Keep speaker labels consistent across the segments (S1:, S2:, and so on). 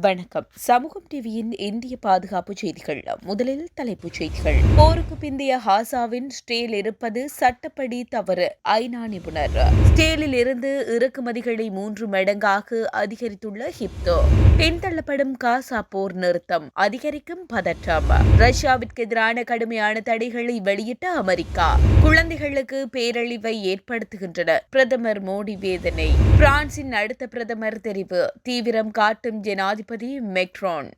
S1: வணக்கம். சமூகம் டிவியின் இந்திய பாதுகாப்பு செய்திகள். முதலில் தலைப்புச் செய்திகள். போருக்கு பிந்தைய ஹாசாவின் ஸ்டேல் இருப்பது சட்டப்படி தவறு. ஐநா நிபுணர். ஸ்டேலில் இருந்து இறக்குமதிகளை மூன்று மடங்காக அதிகரித்துள்ள ஹிப்தோ. பின்தள்ளப்படும் காசா போர் நிறுத்தம். அதிகரிக்கும் பதற்றம். ரஷ்யாவிற்கு எதிரான கடுமையான தடைகளை வெளியிட்ட அமெரிக்கா. குழந்தைகளுக்கு பேரழிவை ஏற்படுத்துகின்றன. பிரதமர் மோடி வேதனை. பிரான்சின் அடுத்த பிரதமர் தெரிவு. தீவிரம் காட்டும் ஜனாதிபதி மெக்ரான்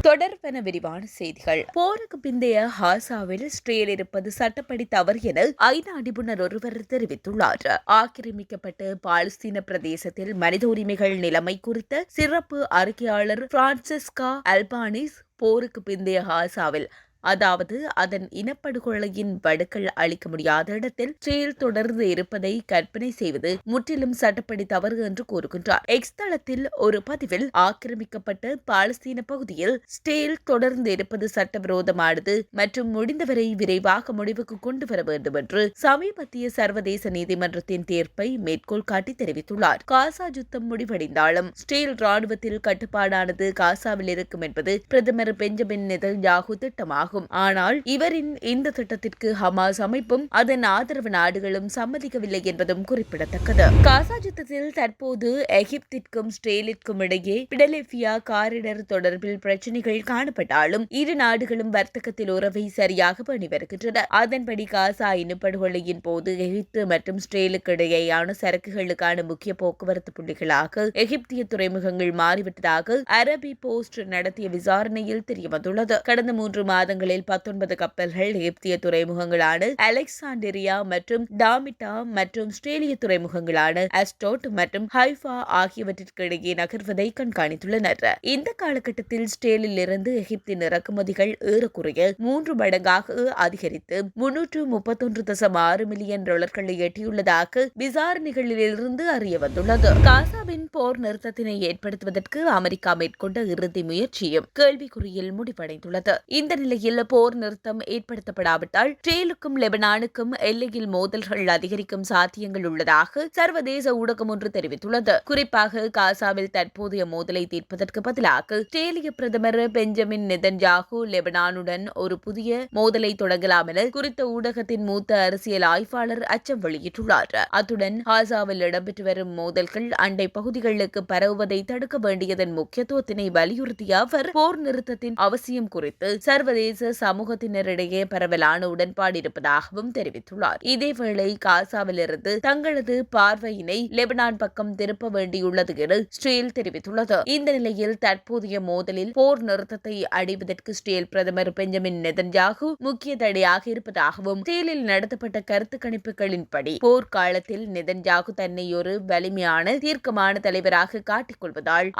S1: தொடர்பென விரிவான செய்திகள். போருக்கு பிந்தைய ஹாசாவில் ஸ்ட்ரேல் இருப்பது சட்டப்படி தவறு என ஐநா நிபுணர் ஒருவர் தெரிவித்துள்ளார். ஆக்கிரமிக்கப்பட்ட பாலஸ்தீன பிரதேசத்தில் மனித உரிமைகள் நிலைமை குறித்த சிறப்பு அறிக்கையாளர் பிரான்சிஸ்கா அல்பானிஸ் போருக்கு பிந்தைய ஹாசாவில் அதாவது அதன் இனப்படுகொலையின் வடுக்கள் அளிக்க முடியாத இடத்தில் செயல் தொடர்ந்து இருப்பதை கற்பனை செய்வது முற்றிலும் சட்டப்படி தவறு என்று கூறுகின்றார். எக்ஸ் தளத்தில் ஒரு பதிவில் ஆக்கிரமிக்கப்பட்ட பாலஸ்தீன பகுதியில் ஸ்டேல் தொடர்ந்து இருப்பது சட்டவிரோதமானது மற்றும் முடிந்தவரை விரைவாக முடிவுக்கு கொண்டு வர வேண்டும் என்று சமீபத்திய சர்வதேச நீதிமன்றத்தின் தீர்ப்பை மேற்கோள் காட்டி தெரிவித்துள்ளார். காசா யுத்தம் முடிவடைந்தாலும் ஸ்டேல் ராணுவத்தில் கட்டுப்பாடானது காசாவில் இருக்கும் என்பது பிரதமர் பெஞ்சமின் யாகு திட்டமாகும். ஆகும். ஆனால் இவரின் இந்த திட்டத்திற்கு ஹமாஸ் அமைப்பும் அதன் ஆதரவு நாடுகளும் சம்மதிக்கவில்லை என்பதும் குறிப்பிடத்தக்கது. காசா யுத்தத்தில் தற்போது எகிப்திற்கும் ஸ்டேலிற்கும் இடையே பிடலெபியா காரிடர் தொடர்பில் பிரச்சினைகள் காணப்பட்டாலும் இரு நாடுகளும் வர்த்தகத்தில் உறவை சரியாக பண்ணி வருகின்றன. அதன்படி காசா இனப்படுகொலையின் போது எகிப்து மற்றும் ஸ்டேலுக்கு இடையேயான சரக்குகளுக்கான முக்கிய போக்குவரத்து புள்ளிகளாக எகிப்திய துறைமுகங்கள் மாறிவிட்டதாக அரபி போஸ்ட் நடத்திய விசாரணையில் தெரியவந்துள்ளது. கடந்த மூன்று மாதங்கள் மாதங்களில் பத்தொன்பது கப்பல்கள் எகிப்திய துறைமுகங்களான அலெக்சாண்டிரியா மற்றும் டாமிட்டா மற்றும் ஸ்ட்ரேலிய துறைமுகங்களான அஸ்டோட் மற்றும் ஹைஃபா ஆகியவற்றிற்கு இடையே நகர்வதை கண்காணித்துள்ளனர். இந்த காலகட்டத்தில் ஸ்டேலில் இருந்து எகிப்தின் இறக்குமதிகள் ஏறக்குறைய மூன்று மடங்காக அதிகரித்து முன்னூற்று முப்பத்தொன்று தசம் ஆறு மில்லியன் டாலர்களை எட்டியுள்ளதாக விசாரணைகளிலிருந்து அறிய வந்துள்ளது. காசாவின் போர் நிறுத்தத்தினை ஏற்படுத்துவதற்கு அமெரிக்கா மேற்கொண்ட இறுதி முயற்சியும் கேள்விக்குறியில் முடிவடைந்துள்ளது. இந்த நிலையில் இடையில் போர் நிறுத்தம் ஏற்படுத்தப்படாவிட்டால் இஸ்ரேலுக்கும் லெபனானுக்கும் எல்லையில் மோதல்கள் அதிகரிக்கும் சாத்தியங்கள் உள்ளதாக சர்வதேச ஊடகம் ஒன்று தெரிவித்துள்ளது. குறிப்பாக காசாவில் தற்போதைய மோதலை தீர்ப்பதற்கு பதிலாக இஸ்ரேலிய பிரதமர் பெஞ்சமின் நெதன்யாகு லெபனானுடன் ஒரு புதிய மோதலை தொடங்கலாம் என குறித்த ஊடகத்தின் மூத்த அரசியல் ஆய்வாளர் அச்சம் வெளியிட்டுள்ளார். அத்துடன் காசாவில் இடம்பெற்று வரும் மோதல்கள் அண்டை பகுதிகளுக்கு பரவுவதை தடுக்க வேண்டியதன் முக்கியத்துவத்தினை வலியுறுத்திய அவர் போர் நிறுத்தத்தின் அவசியம் குறித்து சர்வதேச சர்வதேச சமூகத்தினரிடையே பரவலான உடன்பாடு இருப்பதாகவும் தெரிவித்துள்ளார். இதேவேளை காசாவிலிருந்து தங்களது பார்வையினை லெபனான் பக்கம் திருப்ப வேண்டியுள்ளது என ஸ்ரீல் தெரிவித்துள்ளது. இந்த நிலையில் தற்போதைய மோதலில் போர் நிறுத்தத்தை அடைவதற்கு ஸ்ரீல் பிரதமர் பெஞ்சமின் நெதன்யாகு முக்கிய தடையாக இருப்பதாகவும் ஸ்ரீலில் நடத்தப்பட்ட கருத்து கணிப்புகளின்படி போர்க்காலத்தில் நெதன்யாகு தன்னை ஒரு வலிமையான தீர்க்கமான தலைவராக காட்டிக்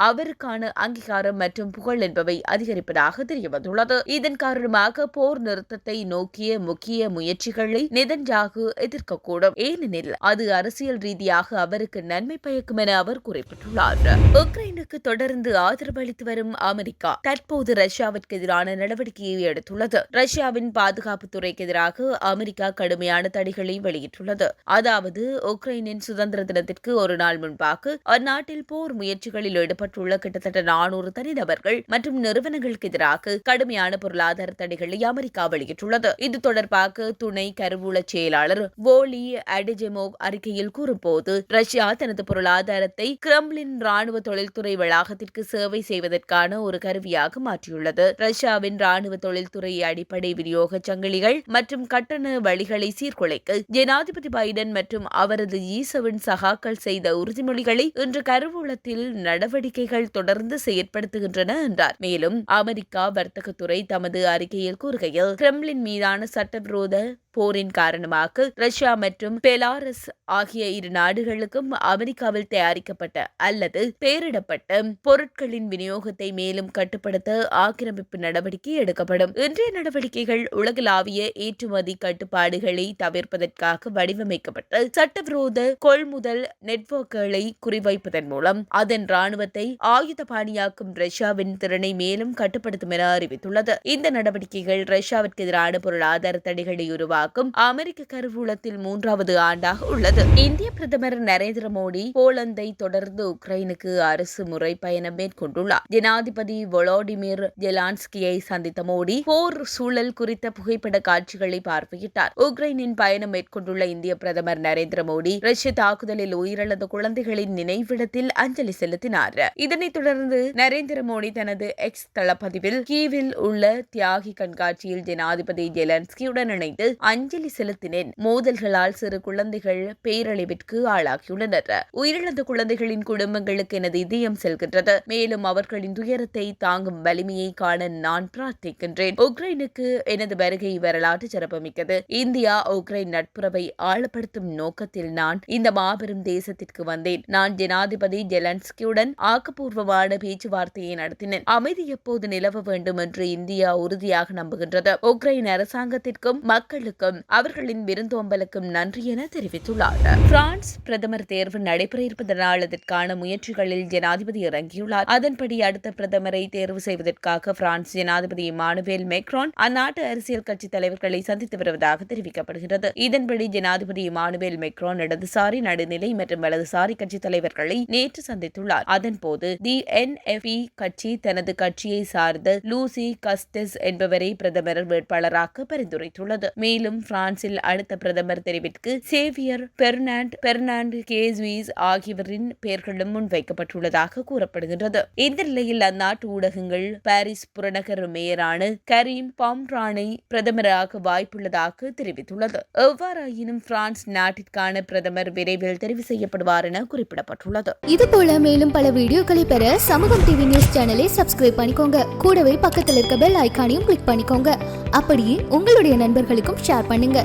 S1: அவருக்கான அங்கீகாரம் மற்றும் புகழ் என்பவை அதிகரிப்பதாக தெரியவந்துள்ளது. இதன் காரணமாக காரணமாக போர் நிறுத்தத்தை நோக்கிய முக்கிய முயற்சிகளை நிதன்ஜாகு எதிர்க்கக்கூடும். ஏனெனில் அது அரசியல் ரீதியாக அவருக்கு நன்மை பயக்கும் என அவர் குறிப்பிட்டுள்ளார். உக்ரைனுக்கு தொடர்ந்து ஆதரவு அளித்து வரும் அமெரிக்கா தற்போது ரஷ்யாவிற்கு எதிரான நடவடிக்கையை எடுத்துள்ளது. ரஷ்யாவின் பாதுகாப்பு துறைக்கு எதிராக அமெரிக்கா கடுமையான தடைகளை வெளியிட்டுள்ளது. அதாவது உக்ரைனின் சுதந்திர தினத்திற்கு ஒரு நாள் முன்பாக அந்நாட்டில் போர் முயற்சிகளில் ஈடுபட்டுள்ள கிட்டத்தட்ட நானூறு தனிநபர்கள் மற்றும் நிறுவனங்களுக்கு எதிராக கடுமையான பொருளாதார தடைகளை அமெரிக்கா வெளியிட்டுள்ளது. இது தொடர்பாக துணை கருவூல செயலாளர் வோலி அடிஜெமோவ் அறிக்கையில் கூறும்போது ரஷ்யா தனது பொருளாதாரத்தை கிரம்லின் ராணுவ தொழில்துறை வளாகத்திற்கு சேவை செய்வதற்கான ஒரு கருவியாக மாற்றியுள்ளது. ரஷ்யாவின் ராணுவ தொழில்துறை அடிப்படை விநியோக சங்கிலிகள் மற்றும் கட்டண வழிகளை சீர்குலைக்க ஜனாதிபதி பைடன் மற்றும் அவரது ஈசவின் சகாக்கள் செய்த உறுதிமொழிகளை இன்று கருவூலத்தில் நடவடிக்கைகள் தொடர்ந்து செயற்படுத்துகின்றன என்றார். மேலும் அமெரிக்கா வர்த்தகத்துறை தமது அறிக்கை அறிக்கையில் கூறுகையில் கிரெம்லின் மீதான சட்டவிரோத போரின் காரணமாக ரஷ்யா மற்றும் பெலாரஸ் ஆகிய இரு நாடுகளுக்கும் அமெரிக்காவில் தயாரிக்கப்பட்ட அல்லது பெயரிடப்பட்ட பொருட்களின் விநியோகத்தை மேலும் கட்டுப்படுத்த ஆக்கிரமிப்பு நடவடிக்கை எடுக்கப்படும். இன்றைய நடவடிக்கைகள் உலகளாவிய ஏற்றுமதி கட்டுப்பாடுகளை தவிர்ப்பதற்காக வடிவமைக்கப்பட்டு சட்டவிரோத கொள்முதல் நெட்வொர்க்குகளை குறிவைப்பதன் மூலம் அதன் ராணுவத்தை ஆயுத பாணியாக்கும் ரஷ்யாவின் திறனை மேலும் கட்டுப்படுத்தும் என அறிவித்துள்ளது. இந்த நடவடிக்கைகள் ரஷ்யாவிற்கு எதிரான பொருளாதார தடைகளை உருவாக்க உருவாக்கும் அமெரிக்க கருவூலத்தில் மூன்றாவது ஆண்டாக உள்ளது. இந்திய பிரதமர் நரேந்திர மோடி போலந்தை தொடர்ந்து உக்ரைனுக்கு அரசு முறை பயணம் மேற்கொண்டுள்ளார். ஜனாதிபதி வொலோடிமிர் ஜெலான்ஸ்கியை சந்தித்த மோடி போர் சூழல் குறித்த புகைப்பட காட்சிகளை பார்வையிட்டார். உக்ரைனின் பயணம் மேற்கொண்டுள்ள இந்திய பிரதமர் நரேந்திர மோடி ரஷ்ய தாக்குதலில் உயிரிழந்த குழந்தைகளின் நினைவிடத்தில் அஞ்சலி செலுத்தினார். இதனைத் தொடர்ந்து நரேந்திர மோடி தனது எக்ஸ் தளப்பதிவில் கீவில் உள்ள தியாகி கண்காட்சியில் ஜனாதிபதி ஜெலன்ஸ்கியுடன் இணைந்து அஞ்சலி செலுத்தினேன். மோதல்களால் சிறு குழந்தைகள் பேரழிவிற்கு ஆளாகியுள்ளனர். உயிரிழந்த குழந்தைகளின் குடும்பங்களுக்கு எனது இதயம் செல்கின்றது. மேலும் அவர்களின் துயரத்தை தாங்கும் வலிமையை காண நான் பிரார்த்திக்கின்றேன். உக்ரைனுக்கு எனது வருகை வரலாற்று சிறப்புமிக்கது. இந்தியா உக்ரைன் நட்புறவை ஆழப்படுத்தும் நோக்கத்தில் நான் இந்த மாபெரும் தேசத்திற்கு வந்தேன். நான் ஜனாதிபதி ஜெலன்ஸ்கியுடன் ஆக்கப்பூர்வமான பேச்சுவார்த்தையை நடத்தினேன். அமைதி எப்போது நிலவ வேண்டும் என்று இந்தியா உறுதியாக நம்புகின்றது. உக்ரைன் அரசாங்கத்திற்கும் மக்களுக்கும் அவர்களின் விருந்தோம்பலுக்கும் நன்றி என தெரிவித்துள்ளார். பிரான்ஸ் பிரதமர் தேர்வு நடைபெற இருப்பதனால் அதற்கான முயற்சிகளில் ஜனாதிபதி இறங்கியுள்ளார். அதன்படி அடுத்த பிரதமரை தேர்வு செய்வதற்காக பிரான்ஸ் ஜனாதிபதி மானுவேல் மெக்ரான் அந்நாட்டு அரசியல் கட்சி தலைவர்களை சந்தித்து வருவதாக தெரிவிக்கப்படுகிறது. இதன்படி ஜனாதிபதி மானுவேல் மெக்ரான் இடதுசாரி நடுநிலை மற்றும் வலதுசாரி கட்சி தலைவர்களை நேற்று சந்தித்துள்ளார். அதன்போது தி என்எஃப்இ கட்சி தனது கட்சியை சார்ந்த லூசி கஸ்டிஸ் என்பவரை பிரதமர் வேட்பாளராக பரிந்துரைத்துள்ளது. மேலும் பிரான்சில் அடுத்த பிரதமர் தெரிவிற்கு சேவியர் பெர்னாண்ட் பெர்னாண்ட் கேஸ்வீஸ் ஆகியோரின் பெயர்களும் முன்வைக்கப்பட்டுள்ளதாக கூறப்படுகின்றது. இந்த நிலையில் அந்நாட்டு ஊடகங்கள் பாரிஸ் புறநகர் மேயரான கரீம் பாம்ரானை பிரதமராக வாய்ப்புள்ளதாக தெரிவித்துள்ளது. எவ்வாறாயினும் பிரான்ஸ் நாட்டிற்கான பிரதமர் விரைவில் தெரிவு செய்யப்படுவார் என குறிப்பிடப்பட்டுள்ளது.
S2: இது போல மேலும் பல வீடியோக்களை பெற சமூகம் டிவி நியூஸ் சேனலை சப்ஸ்கிரைப் பண்ணிக்கோங்க. கூடவே பக்கத்தில் இருக்க பெல் ஐகானையும் கிளிக் பண்ணிக்கோங்க. அப்படியே உங்களுடைய நண்பர்களுக்கும் ஷேர் பண்ணுங்க.